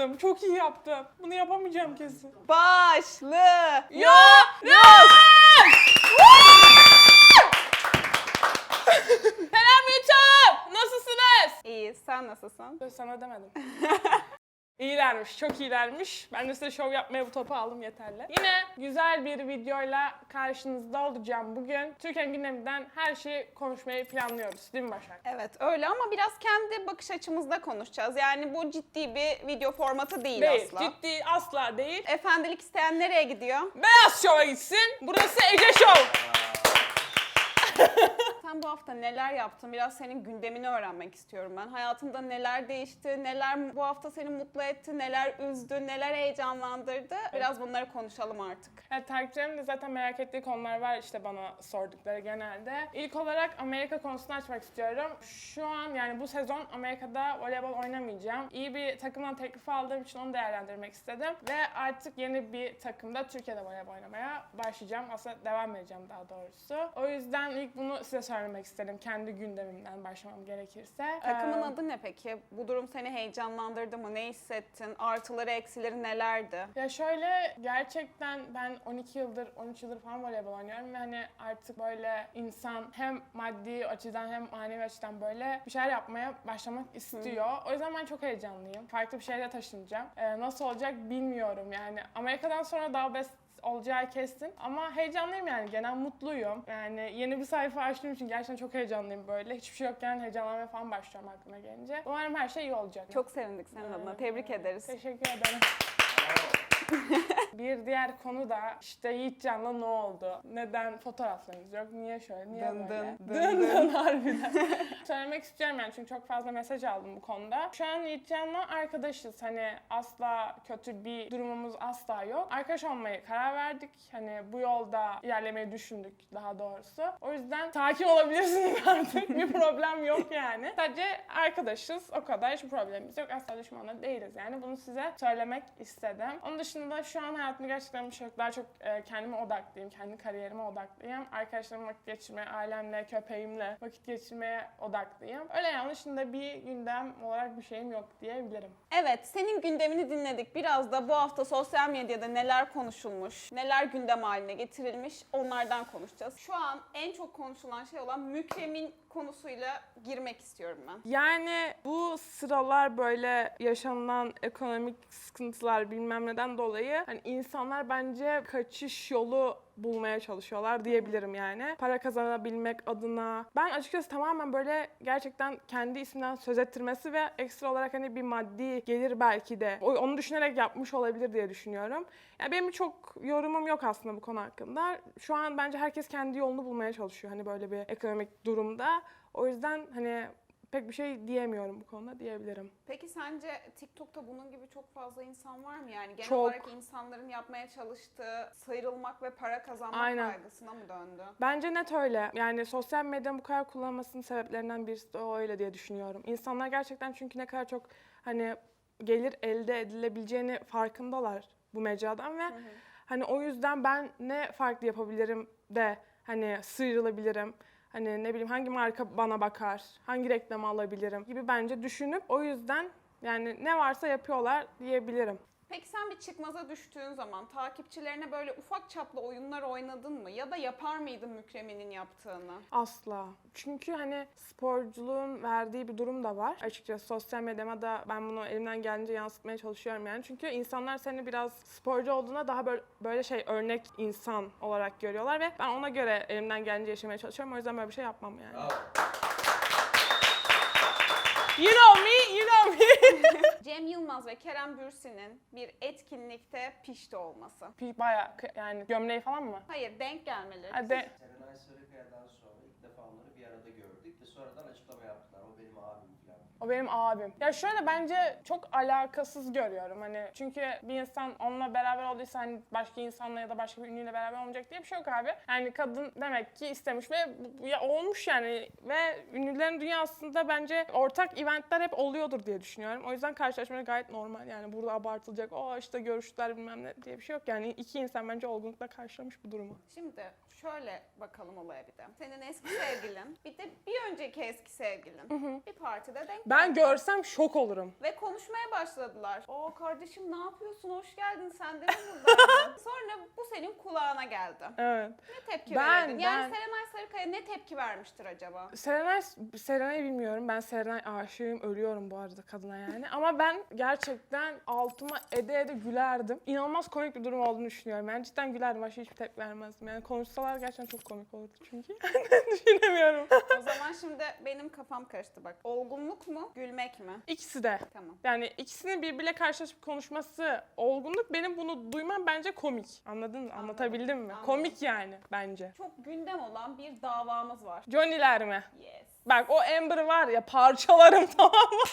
yaptım. Çok iyi yaptım. Bunu yapamayacağım kesin. Başlı. Ya! Ya! Selam YouTube! Nasılsınız? İyi, sen nasılsın? Ben sana demedim. İyilermiş, çok iyilermiş. Ben de size şov yapmaya bu topu aldım yeterli. Yine güzel bir videoyla karşınızda olacağım bugün. Türkiye'nin gündeminden her şeyi konuşmayı planlıyoruz. Değil mi Başak? Evet öyle ama biraz kendi bakış açımızda konuşacağız. Yani bu ciddi bir video formatı değil, Değil, asla. ciddi asla değil. Efendilik isteyen nereye gidiyor? Beyaz Şov'a gitsin. Burası Ece Şov. Sen bu hafta neler yaptın? Biraz senin gündemini öğrenmek istiyorum ben. Hayatında neler değişti, neler bu hafta seni mutlu etti, neler üzdü, neler heyecanlandırdı? Biraz bunları konuşalım artık. Evet, takipçilerimin de zaten merak ettiği konular var işte bana sordukları genelde. İlk olarak Amerika konusunu açmak istiyorum. Şu an yani bu sezon Amerika'da voleybol oynamayacağım. İyi bir takımdan teklif aldığım için onu değerlendirmek istedim. Ve artık yeni bir takımda Türkiye'de voleybol oynamaya başlayacağım. Aslında devam edeceğim daha doğrusu. O yüzden ilk bunu size söylemek istedim. Kendi gündemimden başlamam gerekirse. Takımın Ee, adı ne peki? Bu durum seni heyecanlandırdı mı? Ne hissettin? Artıları, eksileri nelerdi? Ya şöyle gerçekten ben 12 yıldır 13 yıldır falan voleybol oynuyorum ve hani artık böyle insan hem maddi açıdan hem manevi açıdan böyle bir şeyler yapmaya başlamak istiyor. O yüzden ben çok heyecanlıyım. Farklı bir şehre taşınacağım. Ee, nasıl olacak bilmiyorum yani. Amerika'dan sonra daha best olacağı kesin. Ama heyecanlıyım yani. Genel mutluyum. Yani yeni bir sayfa açtığım için gerçekten çok heyecanlıyım böyle. Hiçbir şey yokken heyecanlanmaya falan başlıyorum aklıma gelince. Umarım her şey iyi olacak. Çok sevindik senin adına. Tebrik ederiz. Teşekkür ederim. Bir diğer konu da işte Yiğitcan'la ne oldu? Neden fotoğraflarınız yok? Niye şöyle? Niye Dın böyle? dın, dın dın dın harbiden. Söylemek istiyorum yani çünkü çok fazla mesaj aldım bu konuda. Şu an Yiğitcan'la arkadaşız. Hani asla kötü bir durumumuz asla yok. Arkadaş olmayı karar verdik. Hani bu yolda ilerlemeyi düşündük daha doğrusu. O yüzden sakin olabilirsiniz artık. bir problem yok yani. Sadece arkadaşız. O kadar. Hiçbir problemimiz yok. Asla düşmanlar değiliz yani. Bunu size söylemek istedim. Onun dışında şu an hayatımda gerçekten bir şey yok. Daha çok e, kendime odaklıyım. Kendi kariyerime odaklıyım. Arkadaşlarımla vakit geçirmeye, ailemle, köpeğimle vakit geçirmeye odaklıyım. Öyle yani. Dışında bir gündem olarak bir şeyim yok diyebilirim. Evet, senin gündemini dinledik. Biraz da bu hafta sosyal medyada neler konuşulmuş, neler gündem haline getirilmiş onlardan konuşacağız. Şu an en çok konuşulan şey olan mükremin konusuyla girmek istiyorum ben. Yani bu sıralar böyle yaşanılan ekonomik sıkıntılar bilmem neden dolayı hani insanlar bence kaçış yolu bulmaya çalışıyorlar diyebilirim yani. Para kazanabilmek adına. Ben açıkçası tamamen böyle gerçekten kendi isminden söz ettirmesi ve ekstra olarak hani bir maddi gelir belki de onu düşünerek yapmış olabilir diye düşünüyorum. Yani benim çok yorumum yok aslında bu konu hakkında. Şu an bence herkes kendi yolunu bulmaya çalışıyor hani böyle bir ekonomik durumda. O yüzden hani pek bir şey diyemiyorum bu konuda diyebilirim. Peki sence TikTok'ta bunun gibi çok fazla insan var mı? Yani genel Çok. olarak insanların yapmaya çalıştığı sıyrılmak ve para kazanmak Aynen. kaygısına mı döndü? Bence net öyle. Yani sosyal medyanın bu kadar kullanmasının sebeplerinden birisi de o öyle diye düşünüyorum. İnsanlar gerçekten çünkü ne kadar çok hani gelir elde edilebileceğini farkındalar bu mecradan ve hani o yüzden ben ne farklı yapabilirim de hani sıyrılabilirim. Hani ne bileyim hangi marka bana bakar, hangi reklamı alabilirim gibi bence düşünüp o yüzden yani ne varsa yapıyorlar diyebilirim. Peki sen bir çıkmaza düştüğün zaman takipçilerine böyle ufak çaplı oyunlar oynadın mı? Ya da yapar mıydın Mükremin'in yaptığını? Asla. Çünkü hani sporculuğun verdiği bir durum da var. Açıkçası sosyal medyama da ben bunu elimden gelince yansıtmaya çalışıyorum yani. Çünkü insanlar seni biraz sporcu olduğuna daha böyle, böyle şey örnek insan olarak görüyorlar ve ben ona göre elimden gelince yaşamaya çalışıyorum. O yüzden böyle bir şey yapmam yani. You know me, you know me. Cem Yılmaz ve Kerem Bürsin'in bir etkinlikte pişti olması. Baya yani gömleği falan mı? Hayır denk gelmeleri. Hadi. Serenay Sarıkaya'dan sonra ilk defa onları bir arada gördük ve sonradan açıklama yaptılar. O benim abim falan. O benim abim. Ya şöyle bence çok alakasız görüyorum hani çünkü bir insan onunla beraber olduysa hani başka insanla ya da başka bir ünlüyle beraber olmayacak diye bir şey yok abi. Yani kadın demek ki istemiş ve ya olmuş yani ve ünlülerin dünyasında bence ortak eventler hep oluyordur diye düşünüyorum. O yüzden karşılaşmaları gayet normal yani burada abartılacak o işte görüştüler bilmem ne diye bir şey yok yani iki insan bence olgunlukla karşılamış bu durumu. Şimdi şöyle bakalım olaya bir de. Senin eski sevgilin, bir de bir önceki eski sevgilin bir partide denk Ben görsem şok olurum. Ve konuşmaya başladılar. O kardeşim ne yapıyorsun? Hoş geldin. Sen de mi buradaydın? Sonra bu senin kulağına geldi. Evet. Ne tepki Ben- verirdin? Yani ben- Serenay Sarıkaya ne tepki vermiştir acaba? Serenay, Serenay'ı bilmiyorum. Ben Serenay aşığım. Ölüyorum bu arada kadına yani. Ama ben gerçekten altıma ede ede gülerdim. İnanılmaz komik bir durum olduğunu düşünüyorum. Yani cidden gülerdim. Başka hiçbir tepki vermezdim. Yani konuşsalar gerçekten çok komik olurdu çünkü. Düşünemiyorum. O zaman şimdi benim kafam karıştı bak. Olgunluk mu, gülmek mi? İkisi de. Tamam. Yani ikisinin birbiriyle karşılaşıp konuşması olgunluk. Benim bunu duymam bence komik. Anladın mı? Anlatabildim mi? Anladım. Komik yani bence. Çok gündem olan bir davamız var. Johnny'ler mi? Yes. Bak o Amber var ya parçalarım tamam mı?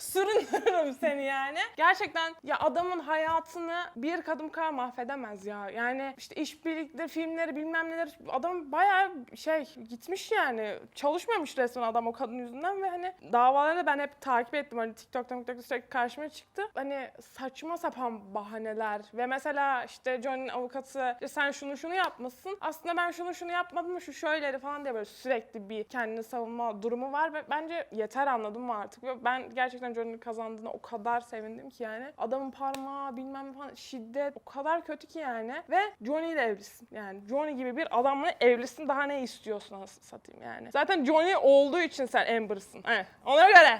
Süründürürüm seni yani. Gerçekten ya adamın hayatını bir kadın kadar mahvedemez ya. Yani işte işbirlikleri, filmleri bilmem neler adam bayağı şey gitmiş yani. Çalışmamış resmen adam o kadın yüzünden ve hani davalarını ben hep takip ettim. Hani TikTok'tan TikTok'ta sürekli karşıma çıktı. Hani saçma sapan bahaneler ve mesela işte Johnny'nin avukatı "Ya sen şunu şunu yapmışsın. Aslında ben şunu şunu yapmadım şu şöyleri falan diye böyle sürekli bir kendini savunma durumu var ve bence yeter anladım mı artık. Ve ben gerçekten Johnny'nin kazandığına o kadar sevindim ki yani. Adamın parmağı bilmem falan şiddet o kadar kötü ki yani. Ve Johnny ile evlisin. Yani Johnny gibi bir adamla evlisin daha ne istiyorsun anasını satayım yani. Zaten Johnny olduğu için sen Amber'sın. He. Ona göre.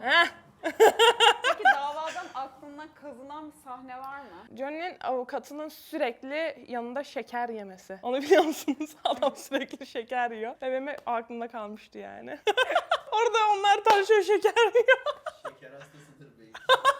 Heh. Peki davadan aklına kazınan bir sahne var mı? Johnny'nin avukatının sürekli yanında şeker yemesi. Onu biliyor musunuz? Adam sürekli şeker yiyor. Ve benim hep aklımda kalmıştı yani. Orada onlar tanışıyor şeker yiyor. Şeker hastasıdır belki.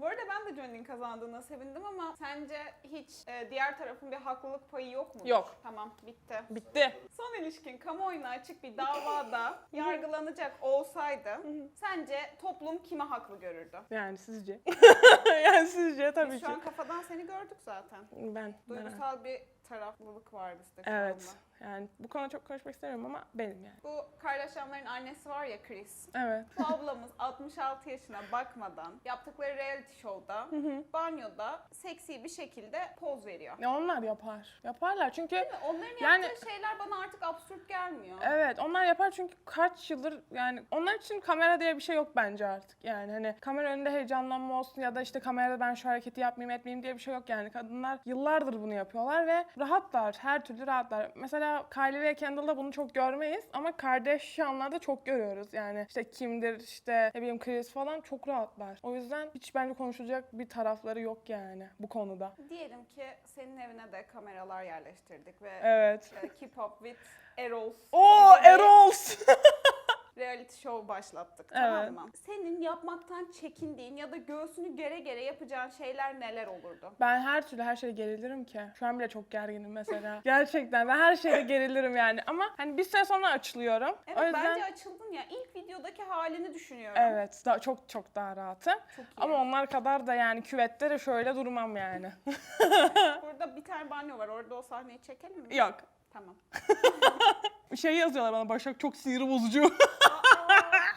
Bu arada ben de Johnny'nin kazandığına sevindim ama sence hiç e, diğer tarafın bir haklılık payı yok mu? Yok. Tamam bitti. Bitti. Son ilişkin kamuoyuna açık bir davada yargılanacak olsaydı sence toplum kime haklı görürdü? Yani sizce? yani sizce tabii Biz ki. şu an kafadan seni gördük zaten. Ben, ben Duygusal bir taraflılık var bizde şu Evet. anda. Yani bu konuda çok konuşmak istemiyorum ama benim yani. Bu Kardashianların annesi var ya Chris. Evet. Bu ablamız 66 yaşına bakmadan yaptıkları reality show'da banyoda seksi bir şekilde poz veriyor. Ya onlar yapar. Yaparlar çünkü Değil mi? Onların Yani- yaptığı şeyler bana artık absürt gelmiyor. Evet onlar yapar çünkü kaç yıldır yani onlar için kamera diye bir şey yok bence artık. Yani hani kamera önünde heyecanlanma olsun ya da işte kamerada ben şu hareketi yapmayayım etmeyeyim diye bir şey yok yani. Kadınlar yıllardır bunu yapıyorlar ve rahatlar. Her türlü rahatlar. Mesela Kylie ve Kendall'da bunu çok görmeyiz ama Kardashian'larda çok görüyoruz. Yani işte kimdir işte ne bileyim Chris falan çok rahatlar. O yüzden hiç bence konuşulacak bir tarafları yok yani bu konuda. Diyelim ki senin evine de kameralar yerleştirdik ve Evet. e, Keep Up with Eros Oo Erols! reality show başlattık Evet. tamam mı? Senin yapmaktan çekindiğin ya da göğsünü gere gere yapacağın şeyler neler olurdu? Ben her türlü her şeye gerilirim ki. Şu an bile çok gerginim mesela. Gerçekten ben her şeye gerilirim yani. Ama hani bir süre sonra açılıyorum. Evet o yüzden bence açıldın ya. İlk videodaki halini düşünüyorum. evet daha, çok çok daha rahatım. Çok iyi. Ama onlar kadar da yani küvette de şöyle durmam yani. Burada bir tane banyo var. Orada o sahneyi çekelim mi? Yok. Tamam. Şey yazıyorlar bana Başak çok sinir bozucu. Aa,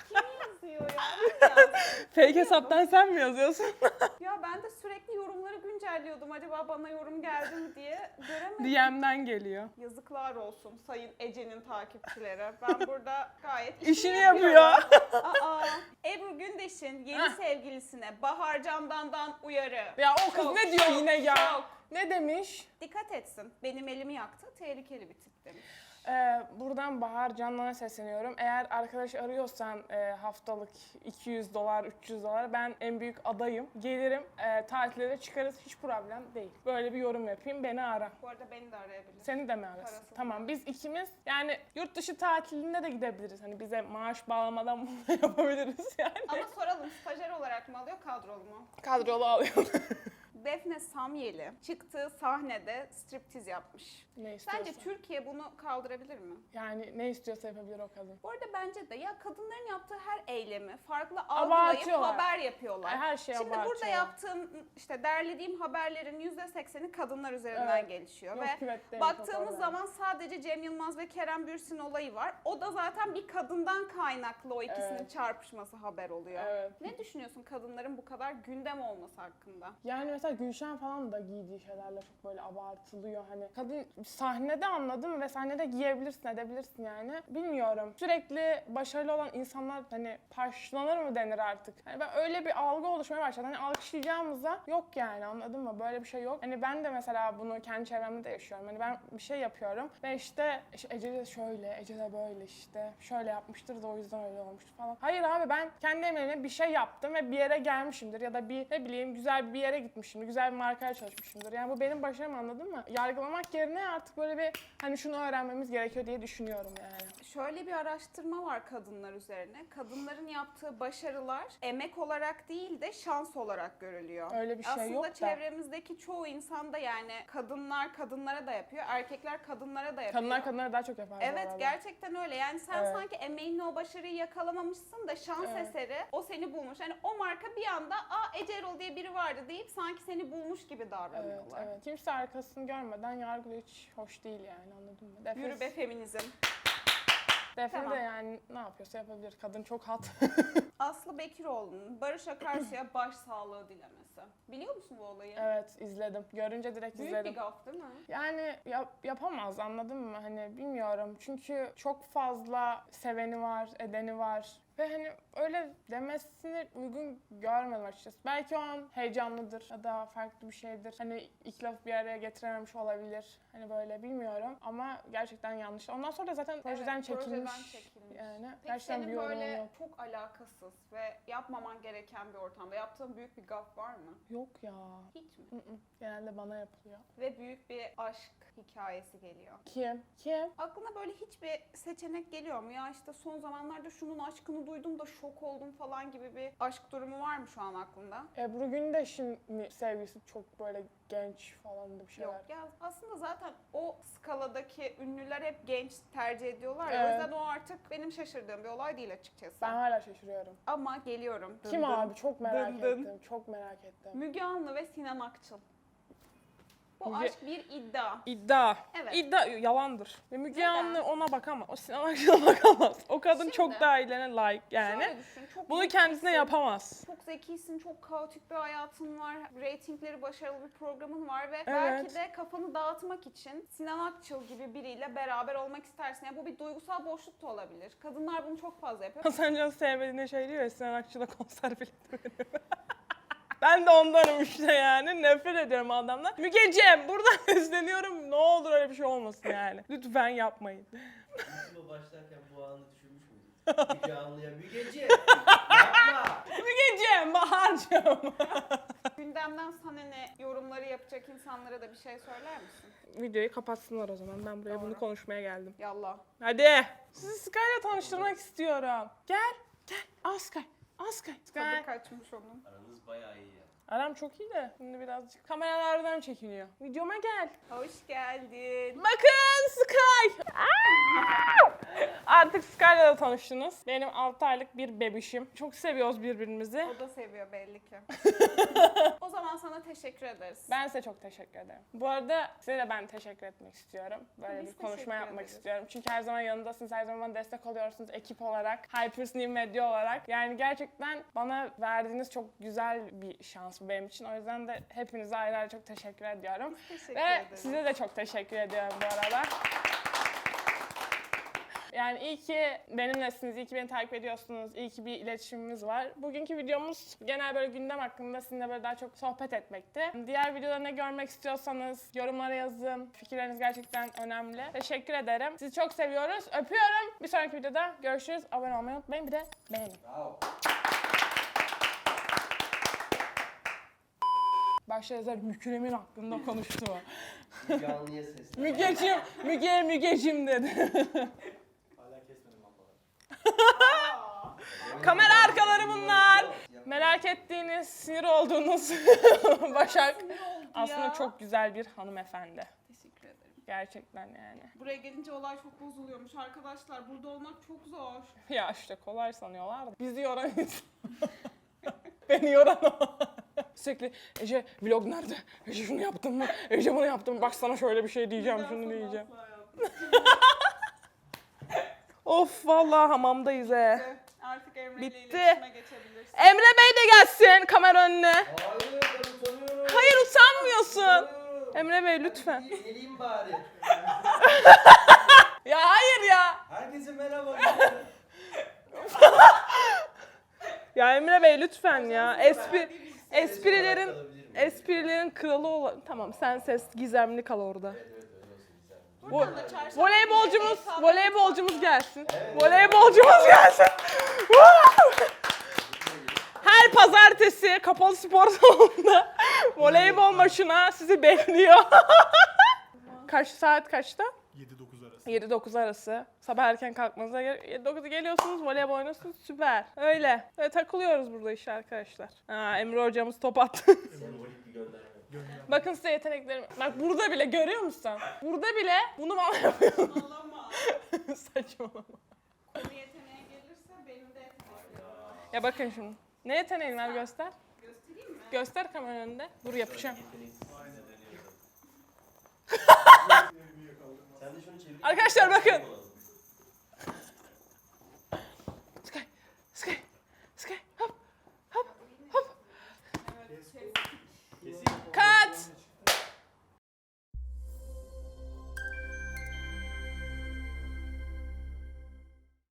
kim yazıyor ya? Kim yazdı? Fake hesaptan sen mi yazıyorsun? Ya ben de sürekli yorumları güncelliyordum. Acaba bana yorum geldi mi diye göremedim. DM'den geliyor. Yazıklar olsun Sayın Ece'nin takipçileri. Ben burada gayet İşini yapıyorum. yapıyor. Aa, Ebru Gündeş'in yeni Heh. sevgilisine Bahar Candan'dan uyarı. Ya o kız Şok, ne diyor şok, yine ya? şok. Ne demiş? Dikkat etsin. Benim elimi yaktı. Tehlikeli bir tip demiş. Ee, buradan Bahar Canlan'a sesleniyorum. Eğer arkadaş arıyorsan e, haftalık 200 dolar, 300 dolar ben en büyük adayım. Gelirim, e, tatillere çıkarız hiç problem değil. Böyle bir yorum yapayım, beni ara. Bu arada beni de arayabilir. Seni de mi arasın? Parasız. Tamam biz ikimiz yani yurt dışı tatilinde de gidebiliriz. Hani bize maaş bağlamadan bunu yapabiliriz yani. Ama soralım stajyer olarak mı alıyor kadrolu mu? Kadrolu alıyorum. Defne Samyeli çıktığı sahnede striptiz yapmış. ne istiyorsa. Sence Türkiye bunu kaldırabilir mi? Yani ne istiyorsa yapabilir o kadın. Bu arada bence de ya kadınların yaptığı her eylemi farklı algılayıp Abartıyorlar. haber yapıyorlar. Her şey Şimdi burada yaptığım işte derlediğim haberlerin yüzde kadınlar üzerinden Evet. gelişiyor Yok ve baktığımız zaman sadece Cem Yılmaz ve Kerem Bürsin olayı var. O da zaten bir kadından kaynaklı o ikisinin Evet. çarpışması haber oluyor. Evet. Ne düşünüyorsun kadınların bu kadar gündem olması hakkında? Yani mesela Gülşen falan da giydiği şeylerle çok böyle abartılıyor. Hani kadın sahnede anladım ve sahnede giyebilirsin, edebilirsin yani. Bilmiyorum. Sürekli başarılı olan insanlar hani parçalanır mı denir artık. Hani ben öyle bir algı oluşmaya başladı. Hani alkışlayacağımıza yok yani anladın mı? Böyle bir şey yok. Hani ben de mesela bunu kendi çevremde de yaşıyorum. Hani ben bir şey yapıyorum ve işte, işte Ece de şöyle, Ece de böyle işte. Şöyle yapmıştır da o yüzden öyle olmuştur falan. Hayır abi ben kendi emeğimle bir şey yaptım ve bir yere gelmişimdir ya da bir ne bileyim güzel bir yere gitmişimdir. Güzel bir markaya çalışmışımdır. Yani bu benim başarım anladın mı? Yargılamak yerine artık böyle bir hani şunu öğrenmemiz gerekiyor diye düşünüyorum yani. Şöyle bir araştırma var kadınlar üzerine. Kadınların yaptığı başarılar emek olarak değil de şans olarak görülüyor. Öyle bir şey Aslında yok da. çevremizdeki çoğu insan da yani kadınlar kadınlara da yapıyor, erkekler kadınlara da yapıyor. Kadınlar kadınlara daha çok yapar Evet gerçekten öyle. Yani sen Evet. sanki emeğinle o başarıyı yakalamamışsın da şans Evet. eseri o seni bulmuş. Yani o marka bir anda aa Ece Erol diye biri vardı deyip sanki seni bulmuş gibi Evet, davranıyorlar. evet. Kimse arkasını görmeden yargılıyor hiç hoş değil yani anladın mı? Defne, Yürü be feminizm. Defne Tamam. de yani ne yapıyorsa yapabilir. Kadın çok hat. Aslı Bekiroğlu'nun Barış Akarsu'ya başsağlığı dilemesi. Biliyor musun bu olayı? evet izledim. Görünce direkt Büyük izledim. bir gaf değil mi? Yani yap- yapamaz anladın mı? Hani bilmiyorum. Çünkü çok fazla seveni var, edeni var. Ve hani öyle demesini uygun görmedim açıkçası. Belki o an heyecanlıdır ya da farklı bir şeydir. Hani iki laf bir araya getirememiş olabilir. Hani böyle bilmiyorum ama gerçekten yanlış. Ondan sonra da zaten projeden Evet, çekilmiş. projeden çekilmiş. Yani Peki gerçekten bir senin yorum böyle yok. çok alakasız ve yapmaman gereken bir ortamda yaptığın büyük bir gaf var mı? Yok ya. Hiç mi? Mm-mm. Genelde bana yapılıyor. Ve büyük bir aşk hikayesi geliyor. Kim? Kim? Aklına böyle hiçbir seçenek geliyor mu? Ya işte son zamanlarda şunun aşkını duydum da şok oldum falan gibi bir aşk durumu var mı şu an aklında? Ebru Gündeş'in sevgisi çok böyle genç falan da bir şeyler. Yok ya aslında zaten o skaladaki ünlüler hep genç tercih ediyorlar. ya. Evet. O yüzden o artık benim şaşırdığım bir olay değil açıkçası. Ben hala şaşırıyorum. Ama geliyorum. Dın Kim dın. abi? Çok merak Dın dın. ettim. Çok merak ettim. Müge Anlı ve Sinan Akçıl. Bu Müge- aşk bir iddia. İddia. Evet. İddia yalandır. Ve Müge? Anlı ona bakamaz. O Sinan Akçıl'a bakamaz. O kadın Şimdi- çok daha ilerine layık yani. Düşün, çok Bunu zekisin, kendisine yapamaz. Çok zekisin, çok kaotik bir hayatın var, reytingleri başarılı bir programın var ve Evet. belki de kafanı dağıtmak için Sinan Akçıl gibi biriyle beraber olmak istersin. Yani bu bir duygusal boşluk da olabilir. Kadınlar bunu çok fazla yapıyor. Hasan Can sevmediğine şey diyor ya Sinan Akçıl'a konser bileti veriyor. Ben de ondanım işte yani. Nefret ediyorum adamdan. Mügeciğim buradan üstleniyorum. Ne olur öyle bir şey olmasın yani. Lütfen yapmayın. YouTube'a başlarken bu anı düşünmüş müydün? Müge Anlı'ya Mügeci yapma. Mügeciğim, Bahar'cığım. Gündemden sana ne yorumları yapacak insanlara da bir şey söyler misin? Videoyu kapatsınlar o zaman. Ben buraya bunu Doğru. konuşmaya geldim. Yallah. Hadi. Sizi Sky'la tanıştırmak istiyorum. Gel. Gel. Al Sky. Al Sky. Tadı Sky. kaçmış onun. Bayağı iyi ya. Aram çok iyi de şimdi birazcık kameralardan çekiniyor. Videoma gel. Hoş geldin. Bakın Sky. Aa! Artık Sky'la da tanıştınız. Benim 6 aylık bir bebişim. Çok seviyoruz birbirimizi. O da seviyor belli ki. o zaman sana teşekkür ederiz. Ben size çok teşekkür ederim. Bu arada size de ben teşekkür etmek istiyorum. Böyle Biz bir konuşma yapmak ederiz. istiyorum. Çünkü her zaman yanındasınız, her zaman bana destek oluyorsunuz ekip olarak. Hypers New Media olarak. Yani gerçekten bana verdiğiniz çok güzel bir şans bu benim için. O yüzden de hepinize ayrı ayrı çok teşekkür ediyorum. Teşekkür Ve ederim. size de çok teşekkür ediyorum bu arada. Yani iyi ki benimlesiniz, iyi ki beni takip ediyorsunuz, iyi ki bir iletişimimiz var. Bugünkü videomuz genel böyle gündem hakkında sizinle böyle daha çok sohbet etmekti. Diğer videoda ne görmek istiyorsanız yorumlara yazın. Fikirleriniz gerçekten önemli. Teşekkür ederim. Sizi çok seviyoruz. Öpüyorum. Bir sonraki videoda görüşürüz. Abone olmayı unutmayın. Bir de beğenin. Bravo. Başta yazar Mükremin hakkında konuştu. Müge Anlı'ya seslen. Mügecim, Müge, Mügecim dedi. Kamera arkaları bunlar. Merak ettiğiniz, sinir olduğunuz Başak aslında çok güzel bir hanımefendi. Teşekkür ederim. Gerçekten yani. Buraya gelince olay çok bozuluyormuş arkadaşlar. Burada olmak çok zor. Ya işte kolay sanıyorlar da. Bizi yoran insan. Beni yoran o. Sürekli Ece vlog nerede? Ece şunu yaptın mı? Ece bunu yaptın mı? Bak sana şöyle bir şey diyeceğim, şunu diyeceğim. Of vallahi hamamdayız he. Artık Emre ile Bitti. iletişime geçebilirsin. Emre Bey de gelsin kamera önüne. Hayır ben utanıyorum. Hayır utanmıyorsun. Utanıyorum. Emre Bey lütfen. Bir yenileyim bari. Ya hayır ya. Herkese merhaba. Ya Emre Bey lütfen ya. Espri esprilerin esprilerin kralı ol. Tamam sen ses gizemli kal orada. Evet evet öyle olsun güzel. Vo- voleybolcumuz voleybolcumuz gelsin. Evet. Voleybolcumuz gelsin. Woo! Her pazartesi kapalı spor salonunda voleybol maçına sizi bekliyor. Kaç saat kaçta? 7-9 arası. 7-9 arası. Sabah erken kalkmanıza gerek 7-9'a geliyorsunuz, voleybol oynuyorsunuz. Süper. Öyle. Ve takılıyoruz burada işte arkadaşlar. Ha, Emre hocamız top attı. Gönderme. Bakın size yeteneklerim. Bak burada bile görüyor musun? Burada bile bunu bana yapıyor. Ağlama. Saçmalama. Konu yeteneğe gelirse benim de yeteneğim var. Ya bakın şimdi. Ne yeteneğin var göster. Göstereyim mi? Göster kamera önünde. Dur yapacağım. Arkadaşlar bakın.